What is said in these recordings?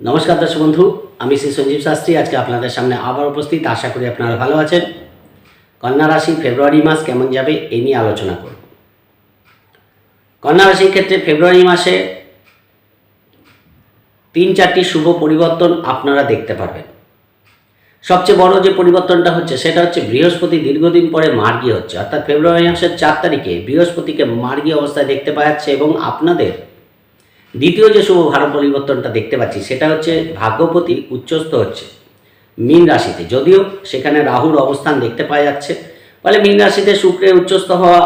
নমস্কার দর্শক বন্ধু, আমি শ্রী সঞ্জীব শাস্ত্রী, আজকে আপনাদের সামনে আবার উপস্থিত। আশা করি আপনারা ভালো আছেন। কন্যা রাশি ফেব্রুয়ারি মাস কেমন যাবে এই নিয়ে আলোচনা করব। কন্যা রাশির ক্ষেত্রে ফেব্রুয়ারি মাসে তিন চারটি শুভ পরিবর্তন আপনারা দেখতে পারবেন। সবচেয়ে বড় যে পরিবর্তনটা হচ্ছে, সেটা হচ্ছে বৃহস্পতি দীর্ঘদিন পরে মার্গী হচ্ছে। অর্থাৎ ফেব্রুয়ারি মাসের চার তারিখে বৃহস্পতিকে মার্গী অবস্থায় দেখতে পাওয়া যাচ্ছে এবং আপনাদের দ্বিতীয় যে শুভ ভার পরিবর্তনটা দেখতে পাচ্ছি, সেটা হচ্ছে ভাগ্যপতি উচ্চস্থ হচ্ছে মীন রাশিতে। যদিও সেখানে রাহুর অবস্থান দেখতে পাওয়া যাচ্ছে, ফলে মীন রাশিতে শুক্রের উচ্চস্থ হওয়া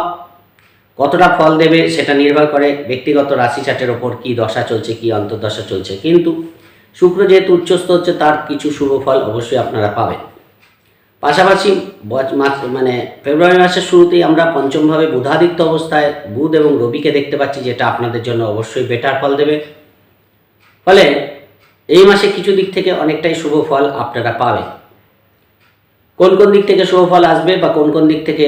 কতটা ফল দেবে সেটা নির্ভর করে ব্যক্তিগত রাশি চার্টের ওপর কী দশা চলছে, কী অন্তর্দশা চলছে। কিন্তু শুক্র যেহেতু উচ্চস্থ হচ্ছে, তার কিছু শুভ ফল অবশ্যই আপনারা পাবেন। পাশাপাশি মাস মানে ফেব্রুয়ারি মাসের শুরুতেই আমরা পঞ্চমভাবে বুধাদিত্য অবস্থায় বুধ এবং রবিকে দেখতে পাচ্ছি, যেটা আপনাদের জন্য অবশ্যই বেটার ফল দেবে। ফলে এই মাসে কিছু দিক থেকে অনেকটাই শুভ ফল আপনারা পাবেন। কোন কোন দিক থেকে শুভ ফল আসবে বা কোন কোন দিক থেকে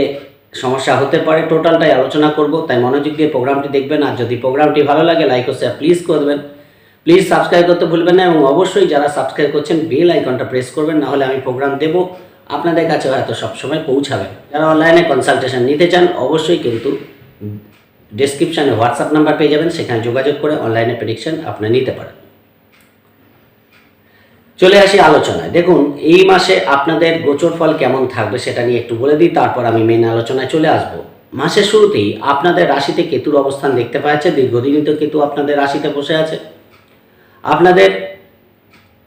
সমস্যা হতে পারে, টোটালটাই আলোচনা করব। তাই মনোযোগ দিয়ে প্রোগ্রামটি দেখবেন, আর যদি প্রোগ্রামটি ভালো লাগে লাইক ও শেয়ার প্লিজ করে দেবেন। প্লিজ সাবস্ক্রাইব করতে ভুলবেন না, এবং অবশ্যই যারা সাবস্ক্রাইব করছেন বেল আইকনটা প্রেস করবেন না হলে আমি প্রোগ্রাম দেবো। আপনাদের কাছে হয়তো সবসময় পৌঁছাবে। যারা অনলাইনে কনসালটেশন নিতে চান, অবশ্যই কিন্তু ডেসক্রিপশানে হোয়াটসঅ্যাপ নাম্বার পেয়ে যাবেন। সেখানে যোগাযোগ করে অনলাইনে প্রেডিকশন আপনি নিতে পারেন। চলে আসি আলোচনায়। দেখুন, এই মাসে আপনাদের গোচর ফল কেমন থাকবে সেটা নিয়ে একটু বলে দিই, তারপর আমি মেন আলোচনায় চলে আসব। মাসের শুরুতেই আপনাদের রাশিতে কেতুর অবস্থান দেখতে পাওয়া যাচ্ছে। দীর্ঘদিনই তো কেতু আপনাদের রাশিতে বসে আছে। আপনাদের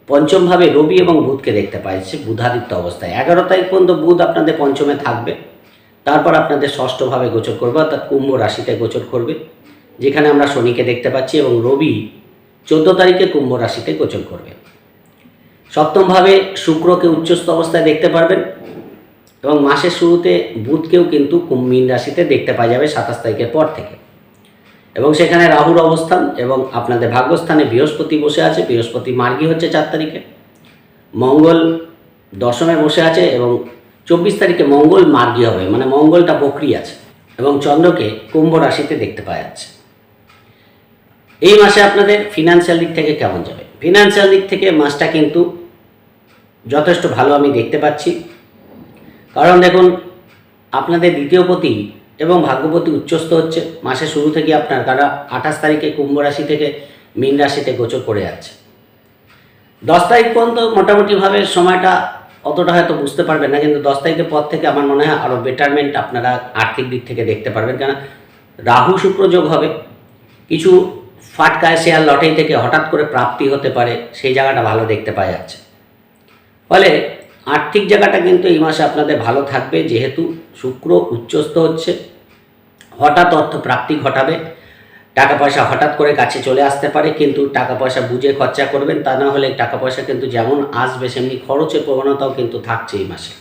পঞ্চমভাবে রবি এবং বুধকে দেখতে পাওয়া যাচ্ছে বুধাদিত্য অবস্থায়। এগারো তারিখ পর্যন্ত বুধ আপনাদের পঞ্চমে থাকবে। তারপর আপনাদের ষষ্ঠভাবে গোচর করবে, অর্থাৎ কুম্ভ রাশিতে গোচর করবে, যেখানে আমরা শনিকে দেখতে পাচ্ছি এবং রবি চোদ্দ তারিখে কুম্ভ রাশিতে গোচর করবে। সপ্তমভাবে শুক্রকে উচ্চস্থ অবস্থায় দেখতে পারবেন এবং মাসের শুরুতে বুধকেও কিন্তু মীন রাশিতে দেখতে পাওয়া যাবে সাতাশ তারিখের পর থেকে। এবং সেখানে রাহুর অবস্থান এবং আপনাদের ভাগ্যস্থানে বৃহস্পতি বসে আছে। বৃহস্পতি মার্গী হচ্ছে চার তারিখে। মঙ্গল দশমে বসে আছে এবং চব্বিশ তারিখে মঙ্গল মার্গী হবে। মানে মঙ্গলটা বকরি আছে এবং চন্দ্রকে কুম্ভ রাশিতে দেখতে পাওয়া যাচ্ছে। এই মাসে আপনাদের ফিনান্সিয়াল দিক থেকে কেমন যাবে? ফিনান্সিয়াল দিক থেকে মাসটা কিন্তু যথেষ্ট ভালো আমি দেখতে পাচ্ছি। কারণ দেখুন, আপনাদের দ্বিতীয় পতি এবং ভাগ্যপতি উচ্চস্থ হচ্ছে। মাসের শুরু থেকে আপনার কারা আঠাশ তারিখে কুম্ভ রাশি থেকে মীন রাশিতে গোচর করে যাচ্ছে দশ তারিখ পর্যন্ত মোটামুটিভাবে সময়টা অতটা হয়তো বুঝতে পারবেন না, কিন্তু দশ তারিখের পর থেকে আমার মনে হয় আরও বেটারমেন্ট আপনারা আর্থিক দিক থেকে দেখতে পারবেন। কেন রাহু শুক্র যোগ হবে। কিছু ফাটকায় শেয়ার লটারি থেকে হঠাৎ করে প্রাপ্তি হতে পারে, সেই জায়গাটা ভালো দেখতে পাওয়া যাচ্ছে। ফলে আর্থিক জায়গাটা কিন্তু এই মাসে আপনাদের ভালো থাকবে, যেহেতু শুক্র উচ্চস্থ হচ্ছে। হঠাৎ অর্থ প্রাপ্তি ঘটাবে। টাকা পয়সা হঠাৎ করে কাছে চলে আসতে পারে, কিন্তু টাকা পয়সা বুঝে খরচা করবেন, তা না হলে টাকা পয়সা কিন্তু যেমন আসবে, সেমনি খরচের প্রবণতাও কিন্তু থাকছে এই মাসে।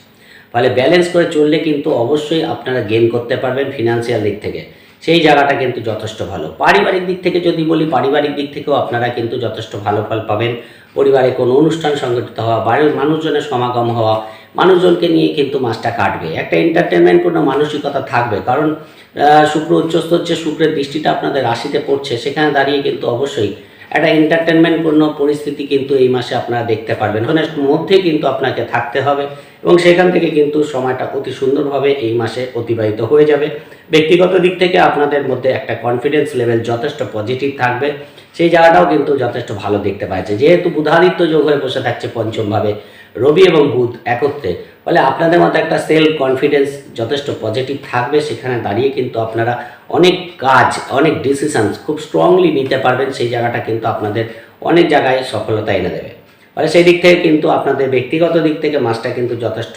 ফলে ব্যালেন্স করে চললে কিন্তু অবশ্যই আপনারা গেন করতে পারবেন ফিনান্সিয়াল দিক থেকে। সেই জায়গাটা কিন্তু যথেষ্ট ভালো। পারিবারিক দিক থেকে যদি বলি, পারিবারিক দিক থেকেও আপনারা কিন্তু যথেষ্ট ভালো ফল পাবেন। পরিবারে কোনো অনুষ্ঠান সংগঠিত হওয়া, বাড়ির মানুষজনের সমাগম হওয়া, মানুষজনকে নিয়ে কিন্তু মাছটা কাটবে। একটা এন্টারটেনমেন্টপূর্ণ মানসিকতা থাকবে। কারণ শুক্র উচ্চস্ত হচ্ছে শুক্রের দৃষ্টিটা আপনাদের রাশিতে পড়ছে, সেখানে দাঁড়িয়ে কিন্তু অবশ্যই একটা এন্টারটেনমেন্টপূর্ণ পরিস্থিতি কিন্তু এই মাসে আপনারা দেখতে পারবেন। ওখানের মধ্যে কিন্তু আপনাকে থাকতে হবে এবং সেখান থেকে কিন্তু সময়টা অতি সুন্দরভাবে এই মাসে অতিবাহিত হয়ে যাবে। ব্যক্তিগত দিক থেকে আপনাদের মধ্যে একটা কনফিডেন্স লেভেল যথেষ্ট পজিটিভ থাকবে। সেই জায়গাটাও কিন্তু যথেষ্ট ভালো দেখতে পাচ্ছে। যেহেতু বুধাদিত্য যোগ হয়ে বসে থাকছে পঞ্চমভাবে রবি এবং বুধ একত্রে। ফলে আপনাদের মধ্যে একটা সেলফ কনফিডেন্স যথেষ্ট পজিটিভ থাকবে। সেখানে দাঁড়িয়ে কিন্তু আপনারা অনেক কাজ, অনেক ডিসিশনস খুব স্ট্রংলি নিতে পারবেন। সেই জায়গাটা কিন্তু আপনাদের অনেক জায়গায় সফলতা এনে দেবে। ফলে সেই দিক থেকে কিন্তু আপনাদের ব্যক্তিগত দিক থেকে মাসটা কিন্তু যথেষ্ট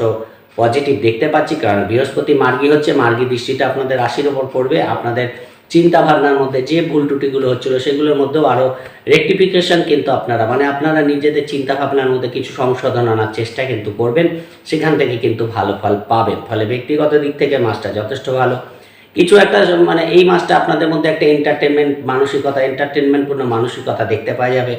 পজিটিভ দেখতে পাচ্ছি। কারণ বৃহস্পতি মার্গী হচ্ছে, মার্গী দৃষ্টিটা আপনাদের রাশির ওপর পড়বে। আপনাদের চিন্তা ভাবনার মধ্যে যে ভুল ত্রুটিগুলো হচ্ছিল সেগুলোর মধ্যেও আরও রেকটিফিকেশন কিন্তু আপনারা মানে আপনারা নিজেদের চিন্তা ভাবনার মধ্যে কিছু সংশোধন আনার চেষ্টা কিন্তু করবেন, সেখান থেকে কিন্তু ভালো ফল পাবেন। ফলে ব্যক্তিগত দিক থেকে মাসটা যথেষ্ট ভালো। কিছু একটা মানে এই মাসটা আপনাদের মধ্যে একটা এন্টারটেনমেন্ট মানসিকতা এন্টারটেনমেন্টপূর্ণ মানসিকতা দেখতে পাওয়া যাবে।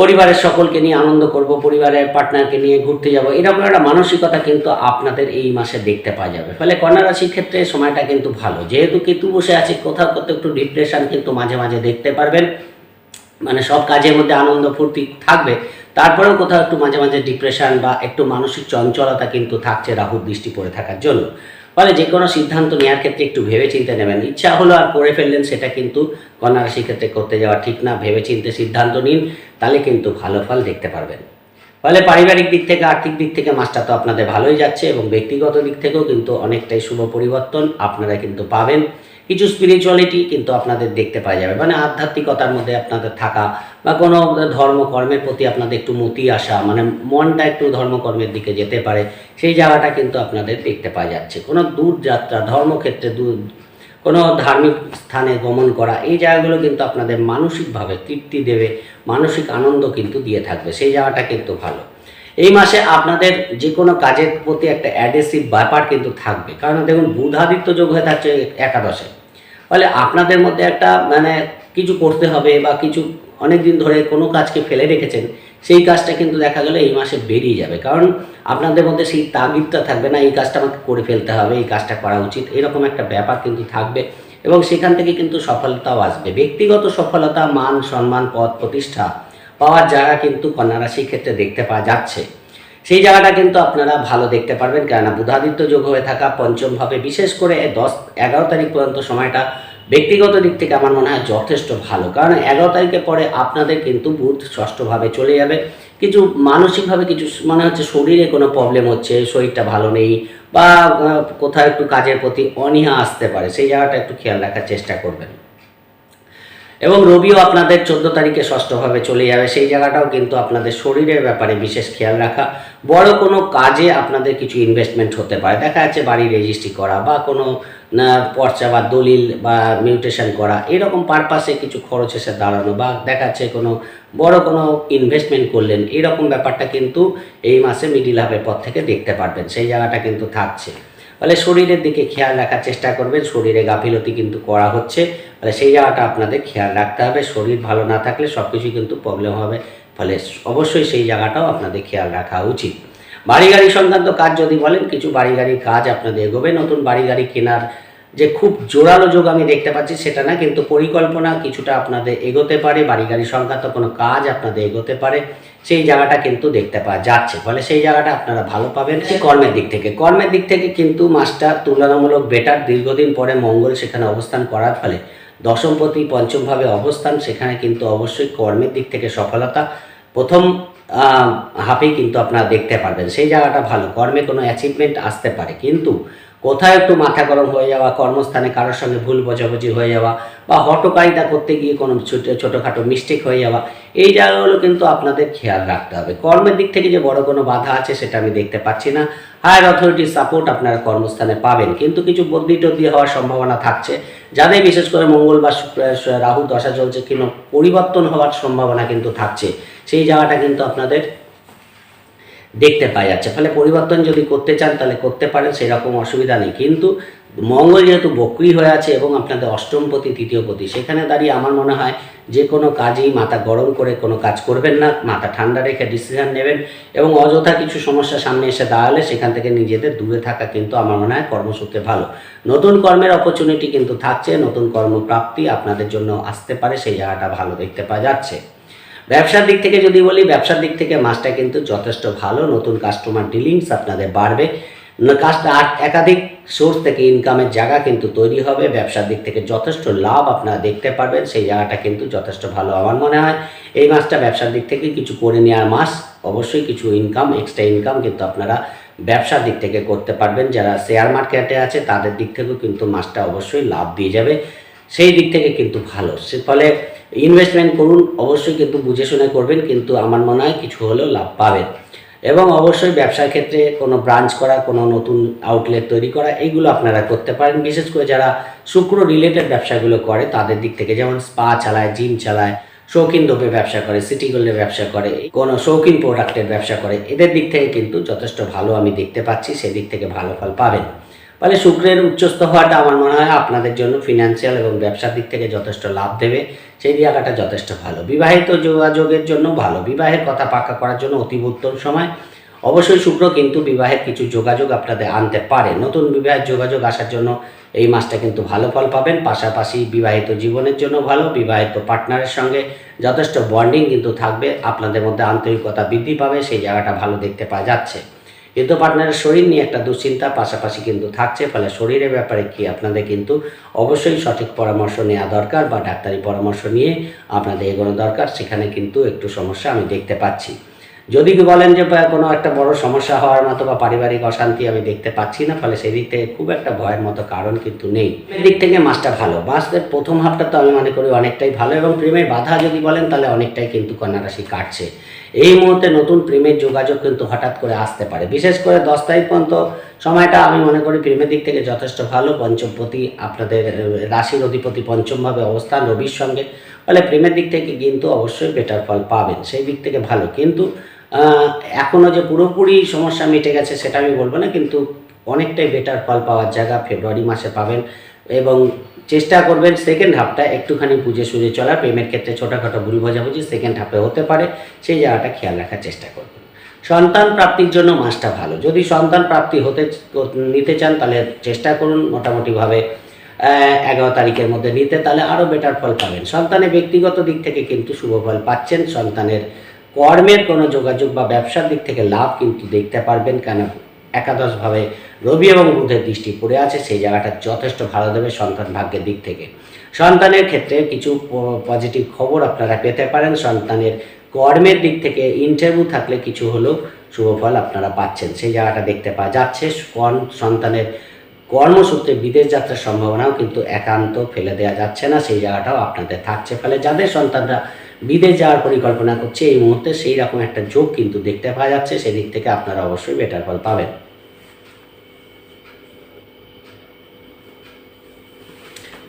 পরিবারের সকলকে নিয়ে আনন্দ করব, পরিবারের পার্টনারকে নিয়ে ঘুরতে যাব, এরকম একটা মানসিকতা কিন্তু আপনাদের এই মাসে দেখতে পাওয়া যাবে। ফলে কন্যা রাশির ক্ষেত্রে সময়টা কিন্তু ভালো। যেহেতু কেতু বসে আছে, কোথাও কোথাও একটু ডিপ্রেশন কিন্তু মাঝে মাঝে দেখতে পারবেন। মানে সব কাজের মধ্যে আনন্দ, ফুর্তি থাকবে। তারপরেও কোথাও একটু মাঝে মাঝে ডিপ্রেশন বা একটু মানসিক চঞ্চলতা কিন্তু থাকছে রাহুর দৃষ্টি পড়ে থাকার জন্য। ফলে যে কোনো সিদ্ধান্ত নেওয়ার ক্ষেত্রে একটু ভেবে চিন্তে নেবেন। ইচ্ছা হলো আর করে ফেললেন, সেটা কিন্তু কন্যা রাশির ক্ষেত্রে করতে যাওয়া ঠিক না। ভেবে চিন্তে সিদ্ধান্ত নিন, তাহলে কিন্তু ভালো ফল দেখতে পারবেন। ফলে পারিবারিক দিক থেকে, আর্থিক দিক থেকে মাসটা তো আপনাদের ভালোই যাচ্ছে এবং ব্যক্তিগত দিক থেকেও কিন্তু অনেকটাই শুভ পরিবর্তন আপনারা কিন্তু পাবেন। কিছু স্পিরিচুয়ালিটি কিন্তু আপনাদের দেখতে পাওয়া যাবে। মানে আধ্যাত্মিকতার মধ্যে আপনাদের থাকা বা কোনো ধর্মকর্মের প্রতি আপনাদের একটু মতি আসা মানে মনটা একটু ধর্মকর্মের দিকে যেতে পারে, সেই জায়গাটা কিন্তু আপনাদের দেখতে পাওয়া যাচ্ছে। কোনো দূর যাত্রা, ধর্মক্ষেত্রে দূর, কোনো ধার্মিক স্থানে গমন করা, এই জায়গাগুলো কিন্তু আপনাদের মানসিকভাবে তৃপ্তি দেবে, মানসিক আনন্দ কিন্তু দিয়ে থাকবে, সেই জায়গাটা কিন্তু ভালো। এই মাসে আপনাদের যে কোনো কাজের প্রতি একটা অ্যাডেসিভ ব্যাপার কিন্তু থাকবে। কারণ দেখুন, বুধাদিত্য যোগ হয়ে থাকছে একাদশে। ফলে আপনাদের মধ্যে একটা মানে কিছু করতে হবে বা কিছু অনেক দিন ধরে কোনো কাজকে ফেলে রেখেছেন, সেই কাজটা কিন্তু দেখা গেলে এই মাসে বেরিয়ে যাবে। কারণ আপনাদের মধ্যে সেই তাগিদটা থাকবে না, এই কাজটা আমাকে করে ফেলতে হবে, এই কাজটা করা উচিত, এরকম একটা ব্যাপার কিন্তু থাকবে এবং সেখান থেকে কিন্তু সফলতাও আসবে। ব্যক্তিগত সফলতা, মান, সম্মান, পদ প্রতিষ্ঠা পাওয়ার জায়গা কিন্তু কন্যা রাশির ক্ষেত্রে দেখতে পাওয়া যাচ্ছে। সেই জায়গাটা কিন্তু আপনারা ভালো দেখতে পারবেন। কেননা বুধাদিত্য যোগ হয়ে থাকা পঞ্চমভাবে বিশেষ করে দশ, এগারো তারিখ পর্যন্ত সময়টা ব্যক্তিগত দিক থেকে আমার মনে হয় যথেষ্ট ভালো। কারণ এগারো তারিখের পরে আপনাদের কিন্তু বুধ ষষ্ঠভাবে চলে যাবে। কিছু মানসিকভাবে কিছু মনে হচ্ছে শরীরে কোনো প্রবলেম হচ্ছে, শরীরটা ভালো নেই বা কোথাও একটু কাজের প্রতি অনীহা আসতে পারে, সেই জায়গাটা একটু খেয়াল রাখার চেষ্টা করবেন। এবং রবিও আপনাদের চোদ্দ তারিখে ষষ্ঠভাবে চলে যাবে। সেই জায়গাটাও কিন্তু আপনাদের শরীরের ব্যাপারে বিশেষ খেয়াল রাখা। বড় কোনো কাজে আপনাদের কিছু ইনভেস্টমেন্ট হতে পারে। দেখা যাচ্ছে বাড়ি রেজিস্ট্রি করা বা কোনো পর্চা বা দলিল বা মিউটেশন করা। এরকম পারপাসে কিছু খরচ এসে দাঁড়ানো বা দেখা যাচ্ছে কোনো বড় কোনো ইনভেস্টমেন্ট করলেন, এরকম ব্যাপারটা কিন্তু এই মাসে মিডিল হাফের পর থেকে দেখতে পারবেন। সেই জায়গাটা কিন্তু থাকছে। ফলে শরীরের দিকে খেয়াল রাখার চেষ্টা করবেন। শরীরে গাফিলতি কিন্তু করা হচ্ছে। তাহলে সেই জায়গাটা আপনাদের খেয়াল রাখতে হবে। শরীর ভালো না থাকলে সব কিছুই কিন্তু প্রবলেম হবে। ফলে অবশ্যই সেই জায়গাটাও আপনাদের খেয়াল রাখা উচিত। বাড়ি গাড়ি সংক্রান্ত কাজ যদি বলেন, কিছু বাড়ি গাড়ির কাজ আপনাদের এগোবে। নতুন বাড়ি গাড়ি কেনার যে খুব জোরালো যোগ আমি দেখতে পাচ্ছি সেটা না, কিন্তু পরিকল্পনা কিছুটা আপনাদের এগোতে পারে বাড়ি গাড়ি সংক্রান্ত কোনো কাজ আপনাদের এগোতে পারে, সেই জায়গাটা কিন্তু দেখতে পাওয়া যাচ্ছে। ফলে সেই জায়গাটা আপনারা ভালো পাবেন কর্মের দিক থেকে। কর্মের দিক থেকে কিন্তু মাসটা তুলনামূলক বেটার দীর্ঘদিন পরে মঙ্গল সেখানে অবস্থান করার ফলে দশমপতি পঞ্চমভাবে অবস্থান, সেখানে কিন্তু অবশ্যই কর্মের দিক থেকে সফলতা প্রথম হাফেই কিন্তু আপনারা দেখতে পারবেন। সেই জায়গাটা ভালো, কর্মে কোনো অ্যাচিভমেন্ট আসতে পারে। কিন্তু কোথাও একটু মাথা গরম হয়ে যাওয়া, কর্মস্থানে কারোর সঙ্গে ভুল বোঝাবুঝি হয়ে যাওয়া বা হটকারিতা করতে গিয়ে কোনো ছোট, ছোটোখাটো মিস্টেক হয়ে যাওয়া, এই জায়গাগুলো কিন্তু আপনাদের খেয়াল রাখতে হবে। কর্মের দিক থেকে যে বড় কোনো বাধা আছে সেটা আমি দেখতে পাচ্ছি না। হায়ার অথরিটির সাপোর্ট আপনারা কর্মস্থানে পাবেন। কিন্তু কিছু বদলি টদলি হওয়ার সম্ভাবনা থাকছে। যাদের বিশেষ করে মঙ্গল বা রাহু, দশা চলছে কিন্তু পরিবর্তন হওয়ার সম্ভাবনা কিন্তু থাকছে। সেই জায়গাটা কিন্তু আপনাদের দেখতে পাওয়া যাচ্ছে ফলে পরিবর্তন যদি করতে চান, তাহলে করতে পারেন, সেরকম অসুবিধা নেই। কিন্তু মঙ্গল যেহেতু বক্রি হয়ে আছে এবং আপনাদের অষ্টমপতি তৃতীয়পতি সেখানে দাঁড়িয়ে আমার মনে হয় যে কোনো কাজেই মাথা গরম করে কোনো কাজ করবেন না, মাথা ঠান্ডা রেখে ডিসিশন নেবেন এবং অযথা কিছু সমস্যা সামনে এসে দাঁড়ালে সেখান থেকে নিজেদের দূরে থাকা কিন্তু আমার মনে হয় কর্মসূত্রে ভালো। নতুন কর্মের অপরচুনিটি কিন্তু থাকছে, নতুন কর্মপ্রাপ্তি আপনাদের জন্য আসতে পারে, সেই জায়গাটা ভালো দেখতে পাওয়া যাচ্ছে। ব্যবসার দিক থেকে যদি বলি, ব্যবসার দিক থেকে মাসটা কিন্তু যথেষ্ট ভালো। নতুন কাস্টমার ডিলিংস আপনাদের বাড়বে। কাস্ট আর একাধিক সোর্স থেকে ইনকামের জায়গা কিন্তু তৈরি হবে। ব্যবসার দিক থেকে যথেষ্ট লাভ আপনারা দেখতে পারবেন। সেই জায়গাটা কিন্তু যথেষ্ট ভালো আমার মনে হয়। এই মাসটা ব্যবসার দিক থেকে কিছু করে নেওয়ার মাস, অবশ্যই কিছু ইনকাম এক্সট্রা ইনকাম কিন্তু আপনারা ব্যবসার দিক থেকে করতে পারবেন। যারা শেয়ার মার্কেটে আছে, তাদের দিক থেকেও কিন্তু মাসটা অবশ্যই লাভ দিয়ে যাবে। সেই দিক থেকে কিন্তু ভালো। সে ফলে ইনভেস্টমেন্ট করুন, অবশ্যই কিন্তু বুঝে শুনে করবেন, কিন্তু আমার মনে হয় কিছু হলেও লাভ পাবেন। এবং অবশ্যই ব্যবসার ক্ষেত্রে কোনো ব্রাঞ্চ করা, কোনো নতুন আউটলেট তৈরি করা, এইগুলো আপনারা করতে পারেন। বিশেষ করে যারা শুক্র রিলেটেড ব্যবসাগুলো করে, তাদের দিক থেকে যেমন স্পা চালায় জিম চালায়, শৌখিন দ্রব্যের ব্যবসা করে সিটি গোল্ডের ব্যবসা করে, কোনো শৌখিন প্রোডাক্টের ব্যবসা করে, এদের দিক থেকে কিন্তু যথেষ্ট ভালো আমি দেখতে পাচ্ছি, সেদিক থেকে ভালো ফল পাবেন। ফলে শুক্রের উচ্চস্থ হওয়াটা আমার মনে হয় আপনাদের জন্য ফিনান্সিয়াল এবং ব্যবসার দিক থেকে যথেষ্ট লাভ দেবে। সেই জায়গাটা যথেষ্ট ভালো। বিবাহিত যোগাযোগের জন্য ভালো। বিবাহের কথা পাক্কা করার জন্য অতি উত্তম সময়। অবশ্যই শুক্র কিন্তু বিবাহের কিছু যোগাযোগ আপনাদের আনতে পারে। নতুন বিবাহের যোগাযোগ আসার জন্য এই মাসটা কিন্তু ভালো ফল পাবেন। পাশাপাশি বিবাহিত জীবনের জন্য ভালো। বিবাহিত পার্টনারের সঙ্গে যথেষ্ট বন্ডিং কিন্তু থাকবে। আপনাদের মধ্যে আন্তরিকতা বৃদ্ধি পাবে। সেই জায়গাটা ভালো দেখতে পাওয়া যাচ্ছে। কিন্তু পার্টনারের শরীর নিয়ে একটা দুশ্চিন্তা পাশাপাশি কিন্তু থাকছে, ফলে শরীরের ব্যাপারে কি আপনাদের কিন্তু অবশ্যই সঠিক পরামর্শ নেওয়া দরকার বা ডাক্তারি পরামর্শ নিয়ে আপনাদের এগোনো দরকার। সেখানে কিন্তু একটু সমস্যা আমি দেখতে পাচ্ছি। যদি বলেন যে কোনো একটা বড় সমস্যা হওয়ার মতো বা পারিবারিক অশান্তি আমি দেখতে পাচ্ছি না, ফলে সেই দিক থেকে খুব একটা ভয়ের মতো কারণ কিন্তু নেই। দিক থেকে মাসটা ভালো। মাসের প্রথম হাফটা তো আমি মনে করি অনেকটাই ভালো এবং প্রেমের বাধা যদি বলেন, তাহলে অনেকটাই কিন্তু কন্যা রাশি কাটছে। এই মুহূর্তে নতুন প্রেমের যোগাযোগ কিন্তু হঠাৎ করে আসতে পারে। বিশেষ করে দশ তারিখ পর্যন্ত সময়টা আমি মনে করি প্রেমের দিক থেকে যথেষ্ট ভালো। পঞ্চমপতি আপনাদের রাশির অধিপতি পঞ্চমভাবে অবস্থান, রবির সঙ্গে। ফলে প্রেমের দিক থেকে কিন্তু অবশ্যই বেটার ফল পাবেন। সেই দিক থেকে ভালো। কিন্তু আহ, এখনও যে পুরোপুরি সমস্যা মিটে গেছে সেটা আমি বলব না কিন্তু অনেকটাই বেটার ফল পাওয়ার জায়গা ফেব্রুয়ারি মাসে পাবেন এবং চেষ্টা করবেন সেকেন্ড হাফটা একটুখানি বুঝে সুঝে চলা প্রেমের ক্ষেত্রে ছোটোখাটো ভুল বোঝাবুঝি সেকেন্ড হাফে হতে পারে সেই জায়গাটা খেয়াল রাখার চেষ্টা করবেন। সন্তান প্রাপ্তির জন্য মাসটা ভালো। যদি সন্তান প্রাপ্তি হতে নিতে চান তাহলে চেষ্টা করুন মোটামুটিভাবে এগারো তারিখের মধ্যে নিতে তাহলে আরও বেটার ফল পাবেন। সন্তানের ব্যক্তিগত দিক থেকে কিন্তু শুভ ফল পাচ্ছেন সন্তানের কর্মের কোনো যোগাযোগ বা ব্যবসার দিক থেকে লাভ কিন্তু দেখতে পারবেন কেন? একাদশভাবে রবি এবং বুধের দৃষ্টি পড়ে আছে, সেই জায়গাটা যথেষ্ট ভালো দেবে সন্তান ভাগ্যের দিক থেকে। সন্তানের ক্ষেত্রে কিছু পজিটিভ খবর আপনারা পেতে পারেন। সন্তানের কর্মের দিক থেকে ইন্টারভিউ থাকলে কিছু হলেও শুভ ফল আপনারা পাচ্ছেন। সেই জায়গাটা দেখতে পাওয়া যাচ্ছে। সন্তানের কর্মসূত্রে বিদেশ যাত্রার সম্ভাবনাও কিন্তু একান্ত ফেলে দেওয়া যাচ্ছে না। সেই জায়গাটাও আপনাদের থাকছে ফলে যাদের সন্তানরা বিদেশ যাওয়ার পরিকল্পনা করছে, এই মুহূর্তে সেই রকম একটা যোগ কিন্তু দেখতে পাওয়া যাচ্ছে, সেদিক থেকে আপনারা অবশ্যই বেটার ফল পাবেন।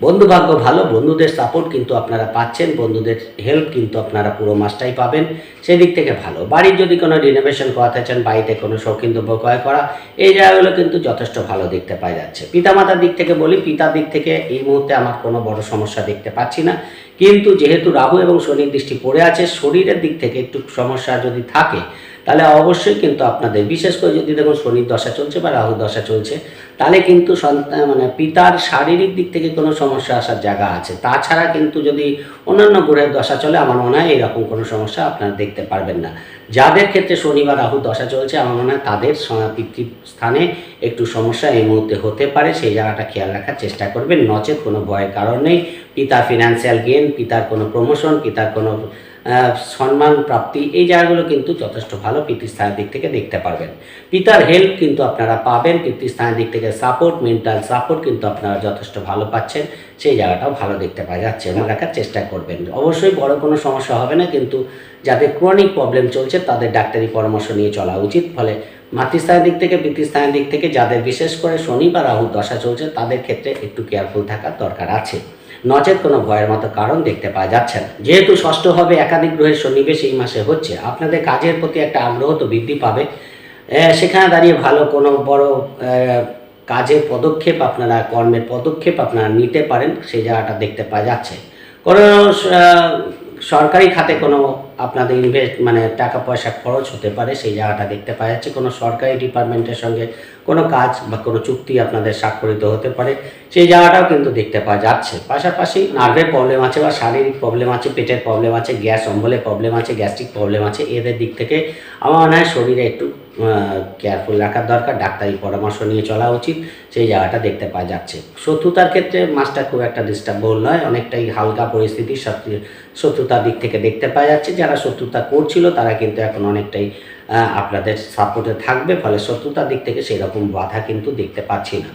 বন্ধু ভাগ্য ভালো, বন্ধুদের সাপোর্ট কিন্তু আপনারা পাচ্ছেন, বন্ধুদের হেল্প কিন্তু আপনারা পুরো মাসটাই পাবেন। সেদিক থেকে ভালো। বাড়ির যদি কোনো রিনোভেশন করাতে চান বাড়িতে কোনো শৌখিন দ্রব্য ক্রয় করা, এই জায়গাগুলো কিন্তু যথেষ্ট ভালো দেখতে পাওয়া যাচ্ছে। পিতামাতার দিক থেকে বলি, পিতার দিক থেকে এই মুহূর্তে আমার কোনো বড় সমস্যা দেখতে পাচ্ছি না। কিন্তু যেহেতু রাহু এবং শনির দৃষ্টি পড়ে আছে, শরীরের দিক থেকে একটু সমস্যা যদি থাকে তাহলে অবশ্যই কিন্তু আপনাদের, বিশেষ করে যদি দেখুন শনির দশা চলছে বা রাহু দশা চলছে, তাহলে কিন্তু সন্তান মানে পিতার শারীরিক দিক থেকে কোনো সমস্যা আসার জায়গা আছে। তাছাড়া কিন্তু যদি অন্যান্য গ্রহের দশা চলে, আমার মনে হয় এরকম কোনো সমস্যা আপনারা দেখতে পারবেন না। যাদের ক্ষেত্রে শনি বা রাহু দশা চলছে, আমার মনে হয় তাদের স- পিতৃ স্থানে একটু সমস্যা এই মুহূর্তে হতে পারে, সেই জায়গাটা খেয়াল রাখার চেষ্টা করবেন। নচেত কোনো ভয়ের কারণ নেই। পিতার ফিনান্সিয়াল গেন পিতার কোনো প্রমোশন পিতার কোনো সম্মান, প্রাপ্তি, এই জায়গাগুলো কিন্তু যথেষ্ট ভালো পিতৃস্থানের দিক থেকে দেখতে পারবেন। পিতার হেল্প কিন্তু আপনারা পাবেন, পিতৃস্থানের দিক থেকে সাপোর্ট মেন্টাল সাপোর্ট কিন্তু আপনারা যথেষ্ট ভালো পাচ্ছেন, সেই জায়গাটাও ভালো দেখতে পাওয়া যাচ্ছে মনে রাখার চেষ্টা করবেন। অবশ্যই বড় কোনো সমস্যা হবে না, কিন্তু যাদের ক্রনিক প্রবলেম চলছে, তাদের ডাক্তারি পরামর্শ নিয়ে চলা উচিত। ফলে মাতৃস্থানের দিক থেকে, পিতৃস্থানের দিক থেকে যাদের বিশেষ করে শনি বা রাহু দশা চলছে, তাদের ক্ষেত্রে একটু কেয়ারফুল থাকার দরকার আছে। নচেত কোনো ভয়ের মতো কারণ দেখতে পাওয়া যাচ্ছে না। যেহেতু ষষ্ঠ হবে, একাধিক গ্রহের সন্নিবেশ এই মাসে হচ্ছে। আপনাদের কাজের প্রতি একটা আগ্রহ তো বৃদ্ধি পাবে। সেখানে দাঁড়িয়ে ভালো কোনো বড় কাজে পদক্ষেপ আপনারা, কর্মের পদক্ষেপ আপনারা নিতে পারেন, সেই জায়গাটা দেখতে পাওয়া যাচ্ছে। কোনো সরকারি খাতে কোনো আপনাদের ইনভেস্ট মানে টাকা পয়সা খরচ হতে পারে, সেই জায়গাটা দেখতে পাওয়া যাচ্ছে। কোনো সরকারি ডিপার্টমেন্টের সঙ্গে কোনো কাজ বা কোনো চুক্তি আপনাদের স্বাক্ষরিত হতে পারে, সেই জায়গাটাও কিন্তু দেখতে পাওয়া যাচ্ছে। পাশাপাশি নার্ভের প্রবলেম আছে বা শারীরিক প্রবলেম আছে, পেটের প্রবলেম আছে, গ্যাস, অম্বলের প্রবলেম আছে গ্যাস্ট্রিক প্রবলেম আছে। এদের দিক থেকে আমার মনে হয় শরীরে একটু কেয়ারফুল রাখার দরকার, ডাক্তারি পরামর্শ নিয়ে চলা উচিত, সেই জায়গাটা দেখতে পাওয়া যাচ্ছে। শত্রুতার ক্ষেত্রে মাছটা খুব একটা ডিস্টার্বল নয়, অনেকটাই হালকা পরিস্থিতি সব শত্রুতার দিক থেকে দেখতে পাওয়া যাচ্ছে। যারা শত্রুতা করছিল, তারা কিন্তু এখন অনেকটাই আপনাদের সাপোর্টে থাকবে, ফলে শত্রুতার দিক থেকে সেরকম বাধা কিন্তু দেখতে পাচ্ছি না।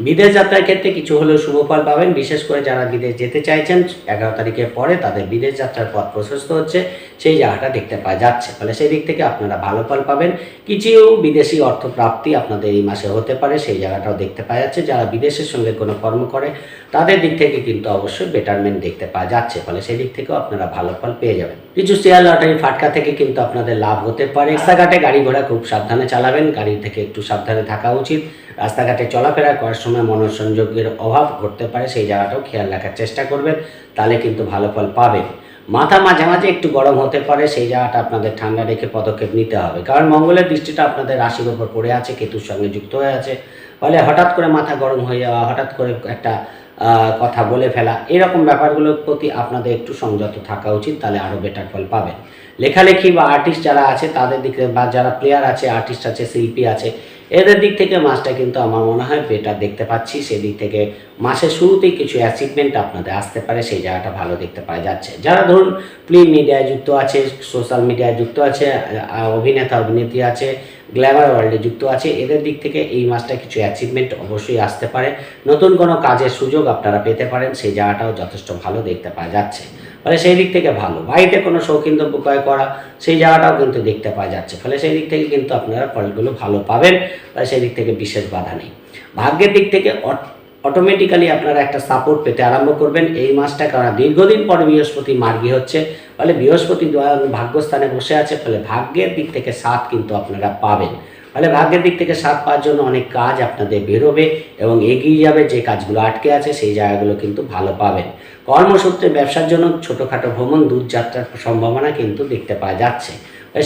বিদেশ যাত্রার ক্ষেত্রে কিছু হলেও শুভ ফল পাবেন। বিশেষ করে যারা বিদেশ যেতে চাইছেন, এগারো তারিখের পরে তাদের বিদেশ যাত্রার পথ প্রশস্ত হচ্ছে, সেই জায়গাটা দেখতে পাওয়া যাচ্ছে। ফলে সেই দিক থেকে আপনারা ভালো ফল পাবেন। কিছু বিদেশি অর্থ প্রাপ্তি আপনাদের এই মাসে হতে পারে, সেই জায়গাটাও দেখতে পাওয়া যাচ্ছে। যারা বিদেশের সঙ্গে কোনো কর্ম করে, তাদের দিক থেকে কিন্তু অবশ্যই বেটারমেন্ট দেখতে পাওয়া যাচ্ছে। ফলে সেই দিক থেকেও আপনারা ভালো ফল পেয়ে যাবেন। কিছু শেয়ার লটারি ফাটকা থেকে কিন্তু আপনাদের লাভ হতে পারে। রাস্তাঘাটে গাড়ি ঘোড়া খুব সাবধানে চালাবেন। গাড়ি থেকে একটু সাবধানে থাকা উচিত। রাস্তাঘাটে চলাফেরা করার সময় মনোসংযোগের অভাব ঘটতে পারে, সেই জায়গাটাও খেয়াল রাখার চেষ্টা করবেন, তাহলে কিন্তু ভালো ফল পাবেন। মাথা মাঝে মাঝে একটু গরম হতে পারে, সেই জায়গাটা আপনাদের ঠান্ডা রেখে পদক্ষেপ নিতে হবে। কারণ মঙ্গলের দৃষ্টিটা আপনাদের রাশির উপর পড়ে আছে, কেতুর সঙ্গে যুক্ত হয়ে আছে। ফলে হঠাৎ করে মাথা গরম হয়ে যাওয়া, হঠাৎ করে একটা কথা বলে ফেলা, এরকম ব্যাপারগুলোর প্রতি আপনাদের একটু সংযত থাকা উচিত, তাহলে আরও বেটার ফল পাবেন। লেখালেখি বা আর্টিস্ট যারা আছে, তাদের দিকে বা যারা প্লেয়ার আছে আর্টিস্ট আছে, শিল্পী আছে এদের দিক থেকে মাসটা কিন্তু আমার মনে হয় বেটার দেখতে পাচ্ছি সেই দিক থেকে মাসের শুরুতেই কিছু অ্যাচিভমেন্ট আপনাদের আসতে পারে, সেই জায়গাটা ভালো দেখতে পাওয়া যাচ্ছে। যারা ধরুন ফিল্ম মিডিয়ায় যুক্ত আছে সোশ্যাল মিডিয়ায় যুক্ত আছে অভিনেতা, অভিনেত্রী আছে গ্ল্যামার ওয়ার্ল্ডে যুক্ত আছে, এদের দিক থেকে এই মাসটা কিছু অ্যাচিভমেন্ট অবশ্যই আসতে পারে। নতুন কোনো কাজের সুযোগ আপনারা পেতে পারেন, সেই জায়গাটাও যথেষ্ট ভালো দেখতে পাওয়া যাচ্ছে। ফলে সেই দিক থেকে ভালো। বাড়িতে কোনো শৌখিন দ্রব্য ক্রয় করা, সেই জায়গাটাও কিন্তু দেখতে পাওয়া যাচ্ছে। ফলে সেই দিক থেকে কিন্তু আপনারা ফলগুলো ভালো পাবেন, ফলে সেই দিক থেকে বিশেষ বাধা নেই। ভাগ্যের দিক থেকে অটোমেটিক্যালি আপনারা একটা সাপোর্ট পেতে আরম্ভ করবেন। এই মাসটা কারণ দীর্ঘদিন পরে বৃহস্পতি মার্গী হচ্ছে, ফলে বৃহস্পতি ভাগ্যস্থানে বসে আছে, ফলে ভাগ্যের দিক থেকে সাথ কিন্তু আপনারা পাবেন। ফলে ভাগ্যের দিক থেকে সাথ পাওয়ার জন্য অনেক কাজ আপনাদের বেরোবে এবং এগিয়ে যাবে, যে কাজগুলো আটকে আছে সেই জায়গাগুলো কিন্তু ভালো পাবেন। কর্মসূত্রে ব্যবসার জন্য ছোটোখাটো ভ্রমণ, দূরযাত্রার সম্ভাবনা কিন্তু দেখতে পাওয়া যাচ্ছে।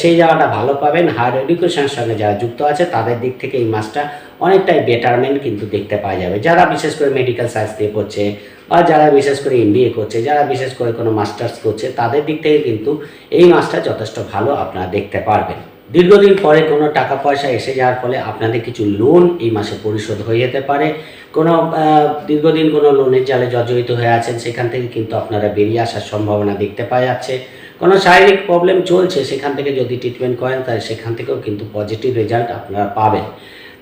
সেই জায়গাটা ভালো পাবেন। হায়ার এডুকেশনের সঙ্গে যারা যুক্ত আছে, তাদের দিক থেকে এই মাসটা অনেকটাই বেটারমেন্ট কিন্তু দেখতে পাওয়া যাবে। যারা বিশেষ করে মেডিকেল সায়েন্স দিয়ে পড়ছে বা যারা বিশেষ করে এমবিএ করছে, যারা বিশেষ করে কোনো মাস্টার্স করছে, তাদের দিক থেকে কিন্তু এই মাসটা যথেষ্ট ভালো আপনারা দেখতে পারবেন। দীর্ঘদিন পরে কোনো টাকা পয়সা এসে যাওয়ার ফলে আপনাদের কিছু লোন এই মাসে পরিশোধ হয়ে যেতে পারে। কোনো দীর্ঘদিন কোনো লোনের জালে জর্জরিত হয়ে আছেন, সেখান থেকে কিন্তু আপনারা বেরিয়ে আসার সম্ভাবনা দেখতে পাওয়া যাচ্ছে। কোনো শারীরিক প্রবলেম চলছে, সেখান থেকে যদি ট্রিটমেন্ট করেন, তাহলে সেখান থেকেও কিন্তু পজিটিভ রেজাল্ট আপনারা পাবেন।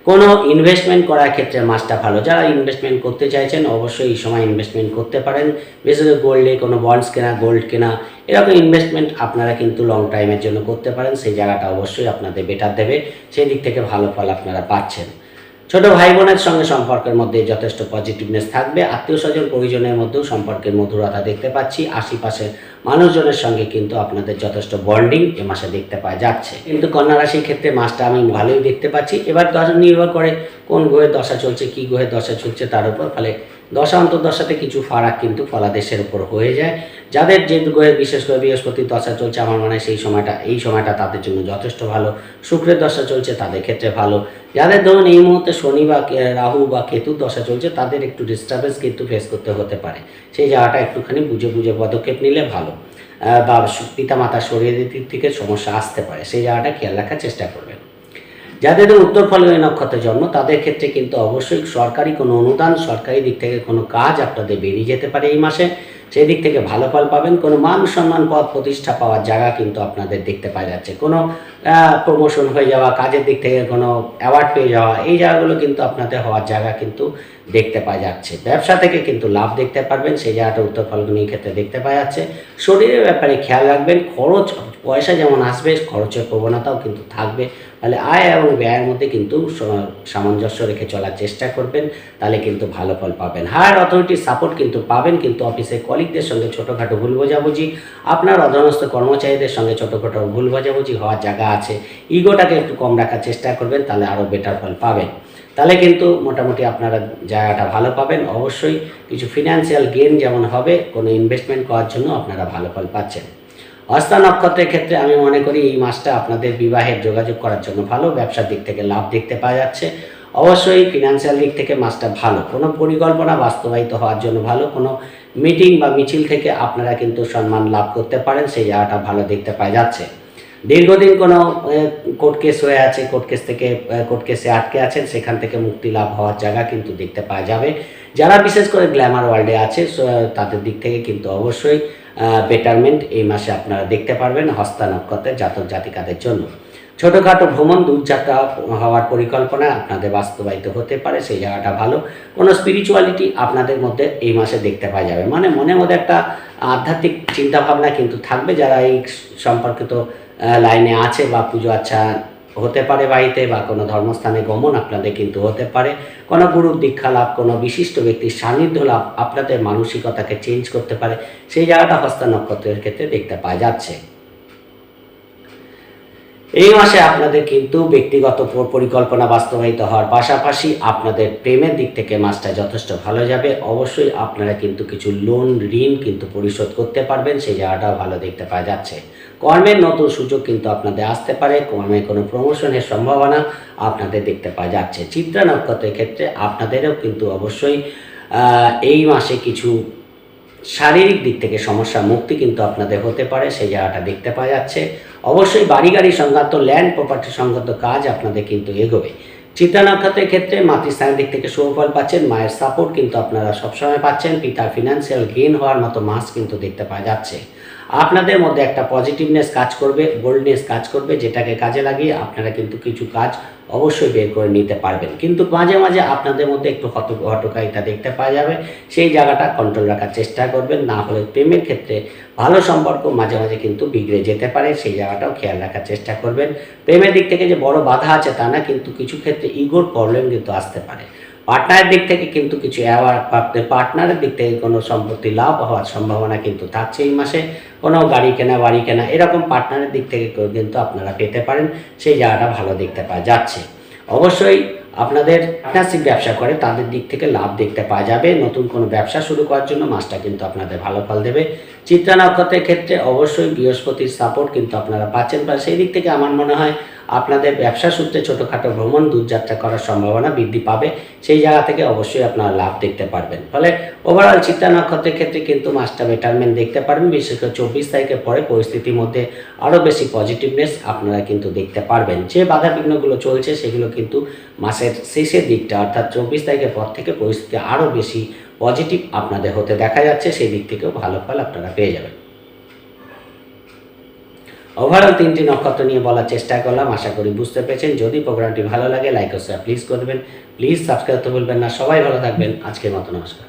কোনো ইনভেস্টমেন্ট করার ক্ষেত্রে মাসটা ভালো। যারা ইনভেস্টমেন্ট করতে চাইছেন, অবশ্যই এই সময় ইনভেস্টমেন্ট করতে পারেন। বিশেষ করে গোল্ডে কোনো বন্ডস কেনা গোল্ড কেনা, এরকম ইনভেস্টমেন্ট আপনারা কিন্তু লং টাইমের জন্য করতে পারেন। সেই জায়গাটা অবশ্যই আপনাদের বেটার দেবে। সেই দিক থেকে ভালো ফল আপনারা পাচ্ছেন। ছোট ভাই বোনের সঙ্গে সম্পর্কের মধ্যে যথেষ্ট পজিটিভনেস থাকবে। আত্মীয় স্বজন পরিজনের মধ্যেও সম্পর্কের মধুরতা দেখতে পাচ্ছি। আশেপাশের মানুষজনের সঙ্গে কিন্তু আপনাদের যথেষ্ট বন্ডিং এ মাসে দেখতে পাওয়া যাচ্ছে। কিন্তু কন্যা রাশির ক্ষেত্রে মাসটা আমি ভালোই দেখতে পাচ্ছি। এবার দশা নির্ভর করে কোন গ্রহের দশা চলছে, কি গ্রহের দশা চলছে তার উপর। ফলে দশা অন্তর্দশাতে কিছু ফারাক কিন্তু ফলাদেশের উপর হয়ে যায়। যাদের যে গ্রহের বিশেষ করে বৃহস্পতির দশা চলছে, আমার মনে হয় সেই সময়টা, এই সময়টা তাদের জন্য যথেষ্ট ভালো। শুক্রের দশা চলছে, তাদের ক্ষেত্রে ভালো। যাদের ধরুন এই মুহূর্তে শনি বা রাহু বা কেতুর দশা চলছে, তাদের একটু ডিস্টারবেন্স কিন্তু ফেস করতে হতে পারে। সেই জায়গাটা একটুখানি বুঝে বুঝে পদক্ষেপ নিলে ভালো। বা পিতা মাতার শরীরের দিক থেকে সমস্যা আসতে পারে। সেই জায়গাটা খেয়াল রাখার চেষ্টা করবেন। যাদের উত্তর ফলনী নক্ষত্রে জন্ম, তাদের ক্ষেত্রে কিন্তু অবশ্যই সরকারি কোনো অনুদান, সরকারি দিক থেকে কোনো কাজ আপনাদের বেরিয়ে যেতে পারে এই মাসে। সেই দিক থেকে ভালো ফল পাবেন। কোনো মান সম্মান পদ প্রতিষ্ঠা পাওয়ার জায়গা কিন্তু আপনাদের দেখতে পাওয়া যাচ্ছে। কোনো প্রমোশন হয়ে যাওয়া, কাজের দিক থেকে কোনো অ্যাওয়ার্ড পেয়ে যাওয়া, এই জায়গাগুলো কিন্তু আপনাদের হওয়ার জায়গা কিন্তু দেখতে পাওয়া যাচ্ছে। ব্যবসা থেকে কিন্তু লাভ দেখতে পারবেন, সেই জায়গাটা উত্তর ফলগুনির ক্ষেত্রে দেখতে পাওয়া যাচ্ছে। শরীরের ব্যাপারে খেয়াল রাখবেন, খরচ, পয়সা যেমন আসবে, খরচের প্রবণতাও কিন্তু থাকবে। তাহলে আয় এবং ব্যয়ের মধ্যে কিন্তু সামঞ্জস্য রেখে চলার চেষ্টা করবেন, তাহলে কিন্তু ভালো ফল পাবেন। হায়ার অথরিটির সাপোর্ট কিন্তু পাবেন, কিন্তু অফিসের কলিগদের সঙ্গে ছোটোখাটো ভুল বোঝাবুঝি, আপনার অধীনস্থ কর্মচারীদের সঙ্গে ছোটোখাটো ভুল বোঝাবুঝি হওয়ার জায়গা আছে। ইগোটাকে একটু কম রাখার চেষ্টা করবেন, তাহলে আরও বেটার ফল পাবেন। তাহলে কিন্তু মোটামুটি আপনারা জায়গাটা ভালো পাবেন। অবশ্যই কিছু ফিনান্সিয়াল গেন যেমন হবে, কোনো ইনভেস্টমেন্ট করার জন্য আপনারা ভালো ফল পাচ্ছেন। হস্তা নক্ষত্রের ক্ষেত্রে আমি মনে করি এই মাসটা আপনাদের বিবাহের যোগাযোগ করার জন্য ভালো, ব্যবসার দিক থেকে লাভ দেখতে পাওয়া যাচ্ছে। অবশ্যই ফিনান্সিয়াল দিক থেকে মাসটা ভালো। কোনো পরিকল্পনা বাস্তবায়িত হওয়ার জন্য ভালো, কোনো মিটিং বা মিছিল থেকে আপনারা কিন্তু সম্মান লাভ করতে পারেন, সেই জায়গাটা ভালো দেখতে পাওয়া যাচ্ছে। দীর্ঘদিন কোনো কোর্ট কেস হয়ে আছে কোর্ট কেস থেকে কোর্ট কেসে আটকে আছেন, সেখান থেকে মুক্তি লাভ হওয়ার জায়গা কিন্তু দেখতে পাওয়া যাবে। যারা বিশেষ করে গ্ল্যামার ওয়ার্ল্ডে আছে তাদের দিক থেকে কিন্তু অবশ্যই বেটারমেন্ট এই মাসে আপনারা দেখতে পারবেন হস্তা নক্ষত্রের জাতক জাতিকাদের জন্য। ছোটোখাটো ভ্রমণ, দূরযাত্রা হওয়ার পরিকল্পনা আপনাদের বাস্তবায়িত হতে পারে, সেই জায়গাটা ভালো। কোনো স্পিরিচুয়ালিটি আপনাদের মধ্যে এই মাসে দেখতে পাওয়া যাবে। মানে মনের মধ্যে একটা আধ্যাত্মিক চিন্তাভাবনা কিন্তু থাকবে, যারা এই সম্পর্কিত লাইনে আছে বা পুজো আচ্ছা হতে পারে বাড়িতে বা কোনো ধর্মস্থানে গমন আপনাদের কিন্তু হতে পারে। কোনো গুরুর দীক্ষা লাভ, কোনো বিশিষ্ট ব্যক্তির সান্নিধ্য লাভ আপনাদের মানসিকতাকে চেঞ্জ করতে পারে। সেই জায়গাটা হস্ত নক্ষত্রের ক্ষেত্রে দেখতে পাওয়া যাচ্ছে। এই মাসে আপনাদের কিন্তু ব্যক্তিগত পরিকল্পনা বাস্তবায়িত হওয়ার পাশাপাশি আপনাদের প্রেমের দিক থেকে মাসটা যথেষ্ট ভালো যাবে। অবশ্যই আপনারা কিন্তু কিছু লোন ঋণ কিন্তু পরিশোধ করতে পারবেন। সেই জায়গাটাও ভালো দেখতে পাওয়া যাচ্ছে। কর্মের নতুন সুযোগ কিন্তু আপনাদের আসতে পারে কর্মে কোনো প্রমোশনের সম্ভাবনা আপনাদের দেখতে পাওয়া যাচ্ছে। চিত্রা নক্ষত্রের ক্ষেত্রে আপনাদেরও কিন্তু অবশ্যই এই মাসে কিছু শারীরিক দিক থেকে সমস্যা মুক্তি কিন্তু আপনাদের হতে পারে, সেই জায়গাটা দেখতে পাওয়া যাচ্ছে। অবশ্যই বাড়ি গাড়ি সংক্রান্ত ল্যান্ড প্রপার্টি সংক্রান্ত কাজ আপনাদের কিন্তু এগোবে। চিত্রা নক্ষত্রের ক্ষেত্রে মাতৃস্থানের দিক থেকে সুফল পাচ্ছেন, মায়ের সাপোর্ট কিন্তু আপনারা সবসময় পাচ্ছেন, পিতার ফিনান্সিয়াল গেইন হওয়ার মতো মাস কিন্তু দেখতে পাওয়া যাচ্ছে। আপনাদের মধ্যে একটা পজিটিভনেস কাজ করবে বোল্ডনেস কাজ করবে, যেটাকে কাজে লাগিয়ে আপনারা কিন্তু কিছু কাজ অবশ্যই বের করে নিতে পারবেন। কিন্তু মাঝে মাঝে আপনাদের মধ্যে একটু হত হটকারিতা দেখতে পাওয়া যাবে, সেই জায়গাটা কন্ট্রোল রাখার চেষ্টা করবেন, না হলে প্রেমের ক্ষেত্রে ভালো সম্পর্ক মাঝে মাঝে কিন্তু বিগড়ে যেতে পারে, সেই জায়গাটাও খেয়াল রাখার চেষ্টা করবেন। প্রেমের দিক থেকে যে বড় বাধা আছে তা না, কিন্তু কিছু ক্ষেত্রে ইগোর প্রবলেম কিন্তু আসতে পারে। পার্টনারের দিক থেকে কিন্তু কিছু অ্যাওয়ার্ড পার্টনারের দিক থেকে কোনো সম্পত্তি লাভ হওয়ার সম্ভাবনা কিন্তু থাকছে এই মাসে। কোনো গাড়ি কেনা, বাড়ি কেনা, এরকম পার্টনারের দিক থেকে কিন্তু আপনারা পেতে পারেন, সেই জায়গাটা ভালো দেখতে পাওয়া যাচ্ছে। অবশ্যই আপনাদের পার্টনারশিপ ব্যবসা করে তাদের দিক থেকে লাভ দেখতে পাওয়া যাবে। নতুন কোনো ব্যবসা শুরু করার জন্য মাসটা কিন্তু আপনাদের ভালো ফল দেবে। চিত্রা নক্ষত্রের ক্ষেত্রে অবশ্যই বৃহস্পতির সাপোর্ট কিন্তু আপনারা পাচ্ছেন। বা সেই দিক থেকে আমার মনে হয় আপনাদের ব্যবসা সূত্রে ছোটোখাটো ভ্রমণ, দূরযাত্রা করার সম্ভাবনা বৃদ্ধি পাবে। সেই জায়গা থেকে অবশ্যই আপনারা লাভ দেখতে পারবেন। ফলে ওভারঅল চিত্রা নক্ষত্রের ক্ষেত্রে কিন্তু মাস্টার বেটারমেন্ট দেখতে পারবেন। বিশেষ করে চব্বিশ তারিখের পরে পরিস্থিতির মধ্যে আরও বেশি পজিটিভনেস আপনারা কিন্তু দেখতে পারবেন। যে বাধা বিঘ্নগুলো চলছে, সেগুলো কিন্তু মাসের শেষের দিকটা, অর্থাৎ চব্বিশ তারিখের পর থেকে পরিস্থিতি আরও বেশি পজিটিভ আপনাদের হতে দেখা যাচ্ছে, সেই দিক থেকেও ভালো ফল আপনারা পেয়ে যাবেন। ওভারঅল তিনটি নক্ষত্র নিয়ে বলার চেষ্টা করলাম, আশা করি বুঝতে পেরেছেন। যদি প্রোগ্রামটি ভালো লাগে লাইক ও শেয়ার প্লিজ করবেন। প্লিজ সাবস্ক্রাইব করতে বলবেন না। সবাই ভালো থাকবেন। আজকের মতো নমস্কার।